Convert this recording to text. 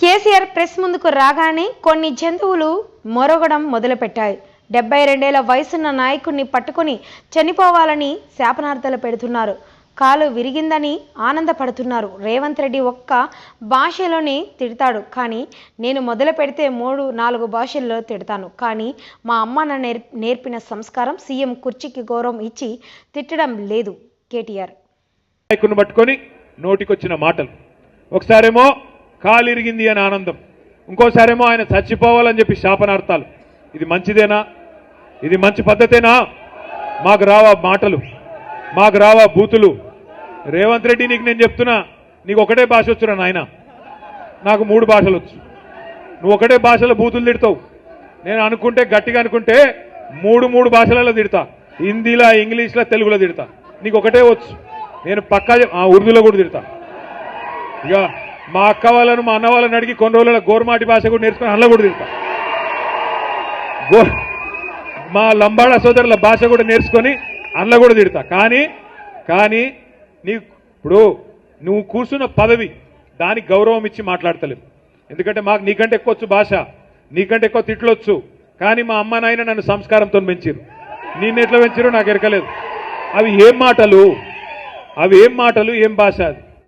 KCR press ముందుకు రాగానే కొన్ని జంతువులు మొరగడం మొదలుపెట్టాయి. డెబ్బై రెండేళ్ళ వయసున్న నాయకుడిని పట్టుకుని చనిపోవాలని శాపనార్థాలు పెడుతున్నారు. కాలు విరిగిందని ఆనందపడుతున్నారు. రేవంత్ రెడ్డి ఒక్క భాషలోనే తిడతాడు. కానీ నేను మొదలు పెడితే మూడు నాలుగు భాషల్లో తిడతాను. కానీ మా అమ్మ నేర్పిన సంస్కారం సీఎం కుర్చీకి గౌరవం ఇచ్చి తిట్టడం లేదు కేటీఆర్. నాయకుని పట్టుకొని నోటికొచ్చిన మాటలు. ఒకసారేమో కాలిరిగింది అని ఆనందం. ఇంకోసారేమో ఆయన చచ్చిపోవాలని చెప్పి శాపనార్థాలు. ఇది మంచిదేనా? ఇది మంచి పద్ధతేనా? మాకు రావా మాటలు. మాకు రావా బూతులు. రేవంత్ రెడ్డి నీకు నేను చెప్తున్నా నీకు ఒకటే భాష వచ్చురా నాయన. నాకు మూడు భాషలు వచ్చు. నువ్వు ఒకటే భాషలో బూతులు తిడతావు. నేను అనుకుంటే గట్టిగా అనుకుంటే మూడు మూడు భాషలలో తిడతా. హిందీలో ఇంగ్లీష్లో తెలుగులో తిడతా. నీకు ఒకటే వచ్చు. నేను పక్కా ఆ, ఉర్దూలో కూడా తిడతా. ఇక మా అక్క వాళ్ళను మా అన్న వాళ్ళని అడిగి కొన్ని రోజుల గోర్మాటి భాష కూడా నేర్చుకుని అందులో కూడా తిడతా. గో మా లంబాడ సోదరుల భాష కూడా నేర్చుకొని అందులో కూడా తిడతా. కానీ కానీ నీ ఇప్పుడు నువ్వు కూర్చున్న పదవి దానికి గౌరవం ఇచ్చి మాట్లాడతలేవు. ఎందుకంటే మాకు నీకంటే ఎక్కువ వచ్చు భాష నీకంటే ఎక్కువ తిట్లొచ్చు కానీ మా అమ్మ నాయన నన్ను సంస్కారంతో పెంచిరు నిన్ను ఎట్లా పెంచారో నాకు ఎరకలేదు. అవి ఏం మాటలు? అవి ఏం మాటలు ఏం భాష అది?